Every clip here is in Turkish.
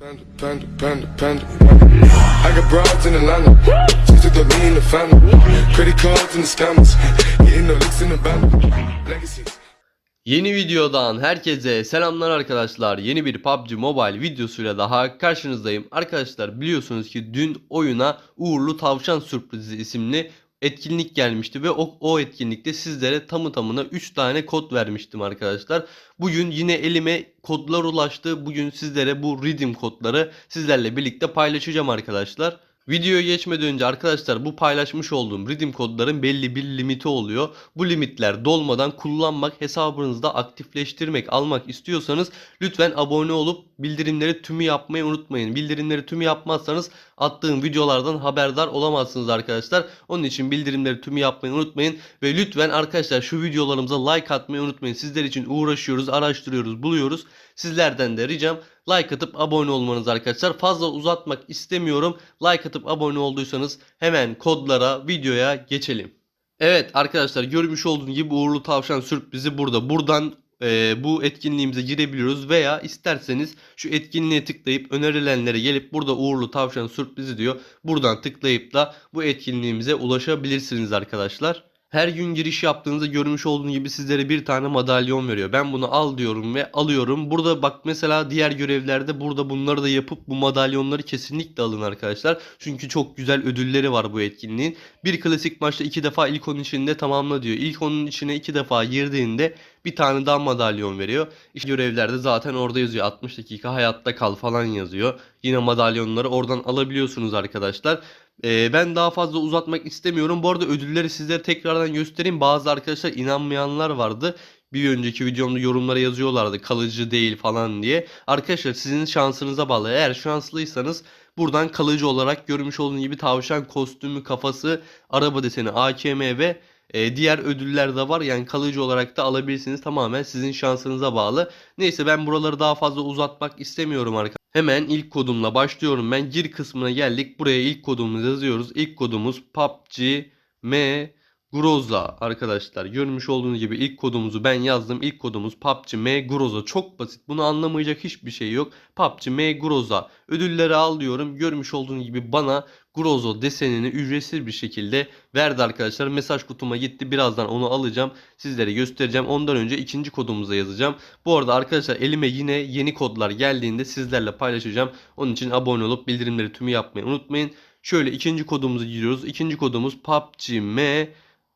Panda, panda, panda, panda. I got broads in Atlanta. Just took the me in the family. Credit cards and the scammers. Getting the licks in the band. Legacies. Yeni videodan herkese selamlar arkadaşlar. Yeni bir PUBG Mobile videosuyla daha karşınızdayım. Arkadaşlar biliyorsunuz ki dün oyuna Uğurlu Tavşan Sürprizi isimli etkinlik gelmişti ve o, o etkinlikte sizlere tamı tamına 3 tane kod vermiştim arkadaşlar. Bugün yine elime kodlar ulaştı. Bugün sizlere bu redeem kodları sizlerle birlikte paylaşacağım arkadaşlar. Videoya geçmeden önce arkadaşlar bu paylaşmış olduğum redeem kodların belli bir limiti oluyor. Bu limitler dolmadan kullanmak, hesabınızda aktifleştirmek, almak istiyorsanız lütfen abone olup bildirimleri tümü yapmayı unutmayın. Bildirimleri tümü yapmazsanız attığım videolardan haberdar olamazsınız arkadaşlar. Onun için bildirimleri tümü yapmayı unutmayın ve lütfen arkadaşlar şu videolarımıza like atmayı unutmayın. Sizler için uğraşıyoruz, araştırıyoruz, buluyoruz. Sizlerden de ricam like atıp abone olmanız arkadaşlar. Fazla uzatmak istemiyorum. Like atıp abone olduysanız hemen kodlara, videoya geçelim. Evet arkadaşlar görmüş olduğunuz gibi uğurlu tavşan sürprizi burada. Buradan e, bu etkinliğimize girebiliyoruz veya isterseniz şu etkinliğe tıklayıp önerilenlere gelip burada uğurlu tavşan sürprizi diyor. Buradan tıklayıp da bu etkinliğimize ulaşabilirsiniz arkadaşlar. Her gün giriş yaptığınızda görmüş olduğunuz gibi sizlere bir tane madalyon veriyor. Ben bunu al diyorum ve alıyorum. Burada bak mesela diğer görevlerde burada bunları da yapıp bu madalyonları kesinlikle alın arkadaşlar. Çünkü çok güzel ödülleri var bu etkinliğin. Bir klasik maçta iki defa ilk onun içinde tamamla diyor. İlk onun içine iki defa girdiğinde bir tane daha madalyon veriyor. İşte görevlerde zaten orada yazıyor 60 dakika hayatta kal falan yazıyor. Yine madalyonları oradan alabiliyorsunuz arkadaşlar. Ee, ben daha fazla uzatmak istemiyorum. Bu arada ödülleri sizlere tekrardan göstereyim. Bazı arkadaşlar inanmayanlar vardı. Bir önceki videomda yorumlara yazıyorlardı kalıcı değil falan diye. Arkadaşlar sizin şansınıza bağlı. Eğer şanslıysanız buradan kalıcı olarak görmüş olduğunuz gibi tavşan kostümü, kafası, araba deseni, AKM ve e, diğer ödüller de var. Yani kalıcı olarak da alabilirsiniz. Tamamen sizin şansınıza bağlı. Neyse ben buraları daha fazla uzatmak istemiyorum arkadaşlar. Hemen ilk kodumla başlıyorum. Ben gir kısmına geldik. Buraya ilk kodumuzu yazıyoruz. İlk kodumuz PUBG M Groza arkadaşlar. Görmüş olduğunuz gibi ilk kodumuzu ben yazdım. İlk kodumuz PUBG M Groza. Çok basit. Bunu anlamayacak hiçbir şey yok. PUBG M Groza. Ödülleri al diyorum. Görmüş olduğunuz gibi bana Grozo desenini ücretsiz bir şekilde verdi arkadaşlar. Mesaj kutuma gitti. Birazdan onu alacağım. Sizlere göstereceğim. Ondan önce ikinci kodumuza yazacağım. Bu arada arkadaşlar elime yine yeni kodlar geldiğinde sizlerle paylaşacağım. Onun için abone olup bildirimleri tümü yapmayı unutmayın. Şöyle ikinci kodumuzu giriyoruz. İkinci kodumuz PUBG M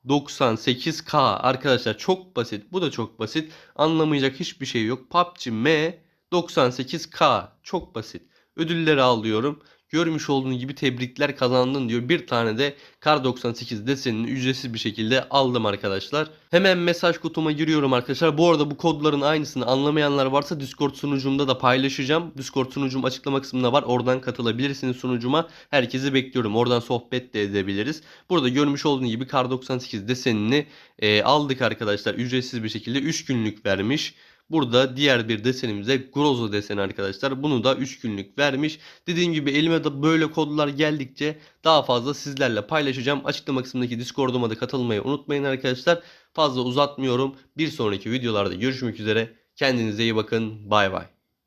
98K arkadaşlar çok basit. Bu da çok basit. Anlamayacak hiçbir şey yok. PUBG M 98K çok basit. Ödülleri alıyorum. Görmüş olduğunuz gibi tebrikler kazandın diyor. Bir tane de Kar 98 desenini ücretsiz bir şekilde aldım arkadaşlar. Hemen mesaj kutuma giriyorum arkadaşlar. Bu arada bu kodların aynısını anlamayanlar varsa Discord sunucumda da paylaşacağım. Discord sunucum açıklama kısmında var. Oradan katılabilirsiniz sunucuma. Herkesi bekliyorum. Oradan sohbet de edebiliriz. Burada görmüş olduğunuz gibi Kar 98 desenini e, aldık arkadaşlar. Ücretsiz bir şekilde 3 günlük vermiş. Burada diğer bir desenimize Grozo deseni arkadaşlar. Bunu da 3 günlük vermiş. Dediğim gibi elime de böyle kodlar geldikçe daha fazla sizlerle paylaşacağım. Açıklama kısmındaki Discord'uma da katılmayı unutmayın arkadaşlar. Fazla uzatmıyorum. Bir sonraki videolarda görüşmek üzere. Kendinize iyi bakın. Bay bay.